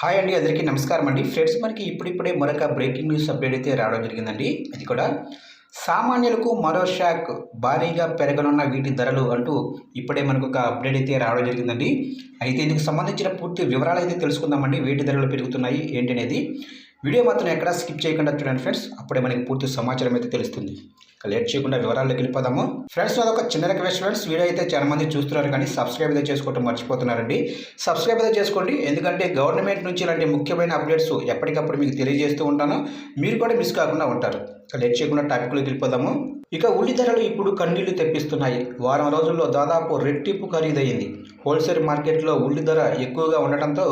Hi అండి అందరికీ నమస్కారం అండి. ఫ్రెండ్స్ మనకి ఇప్పుడిప్పుడే మరొక బ్రేకింగ్ న్యూస్ అప్డేట్ అయితే రావడం జరిగిందండి. అది కూడా సామాన్యులకు మరో షాక్ భారీగా పెరగనున్న వీటి ధరలు అంటూ ఇప్పుడే మనకు ఒక అప్డేట్ అయితే రావడం జరిగిందండి. అయితే ఇందుకు సంబంధించిన పూర్తి వివరాలు అయితే తెలుసుకుందామండి. వీటి ధరలు పెరుగుతున్నాయి ఏంటి అనేది వీడియో మాత్రం ఎక్కడా స్కిప్ చేయకుండా చూడండి ఫ్రెండ్స్. అప్పుడే మనకి పూర్తి సమాచారం అయితే తెలుస్తుంది. లేట్ చేయకుండా వివరాల్లోకి వెళ్ళిపోదాము. ఫ్రెండ్స్ అదొక చిన్న రిక్వెస్ట్ ఫ్రెండ్స్. వీడియో అయితే చాలా మంది చూస్తున్నారు కానీ సబ్స్క్రైబ్ అయితే చేసుకోవటం మర్చిపోతున్నారండి. సబ్స్క్రైబ్ అయితే చేసుకోండి. ఎందుకంటే గవర్నమెంట్ నుంచి ఇలాంటి ముఖ్యమైన అప్డేట్స్ ఎప్పటికప్పుడు మీకు తెలియజేస్తూ ఉంటాను. మీరు కూడా మిస్ కాకుండా ఉంటారు. లేట్ చేయకుండా టాపిక్లోకి వెళ్ళిపోదాము. ఇక ఉల్లి ధరలు ఇప్పుడు కన్నీళ్ళు తెప్పిస్తున్నాయి. వారం రోజుల్లో దాదాపు రెట్టింపు ఖరీదయ్యింది హోల్సేల్ మార్కెట్లో ఉల్లి ధర ఎక్కువగా ఉండటంతో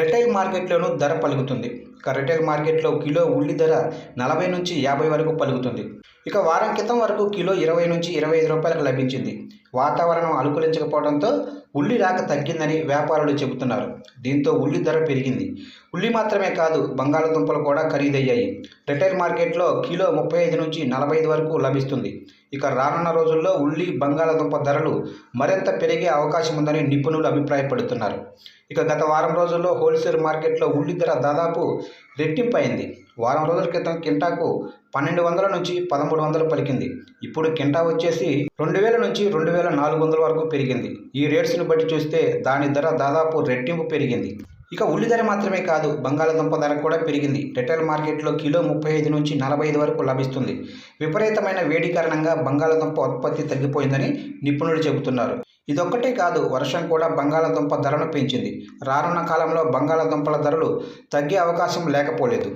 రిటైల్ మార్కెట్లోనూ ధర పలుకుతుంది. ఇక రిటైల్ మార్కెట్లో కిలో ఉల్లి ధర నలభై నుంచి యాభై వరకు పలుకుతుంది. ఇక వారం క్రితం వరకు కిలో ఇరవై నుంచి ఇరవై ఐదు రూపాయలకు లభించింది. వాతావరణం అనుకూలించకపోవడంతో ఉల్లి రాక తగ్గిందని వ్యాపారులు చెబుతున్నారు. దీంతో ఉల్లి ధర పెరిగింది. ఉల్లి మాత్రమే కాదు బంగాళదుంపలు కూడా ఖరీదయ్యాయి. రిటైల్ మార్కెట్లో కిలో ముప్పై ఐదు నుంచి నలభై ఐదు వరకు లభిస్తుంది. ఇక రానున్న రోజుల్లో ఉల్లి బంగాళదుంప ధరలు మరింత పెరిగే అవకాశం ఉందని నిపుణులు అభిప్రాయపడుతున్నారు. ఇక గత వారం రోజుల్లో హోల్సేల్ మార్కెట్లో ఉల్లి ధర దాదాపు రెట్టింపు అయింది వారం రోజుల క్రితం కింటాకు పన్నెండు వందల నుంచి పదమూడు వందలు పలికింది. ఇప్పుడు కింటా వచ్చేసి రెండు వేల నుంచి రెండు వేల నాలుగు వందల వరకు పెరిగింది. ఈ రేట్స్ని బట్టి చూస్తే దాని ధర దాదాపు రెట్టింపు పెరిగింది. ఇక ఉల్లి ధర మాత్రమే కాదు బంగాళాదుంప ధర కూడా పెరిగింది. రిటైల్ మార్కెట్లో కిలో ముప్పై ఐదు నుంచి నలభై ఐదు వరకు లభిస్తుంది. విపరీతమైన వేడి కారణంగా బంగాళాదుంప ఉత్పత్తి తగ్గిపోయిందని నిపుణులు చెబుతున్నారు. ఇదొక్కటే కాదు వర్షం కూడా బంగాళాదుంప ధరను పెంచింది. రానున్న కాలంలో బంగాళాదుంపల ధరలు తగ్గే అవకాశం లేకపోలేదు.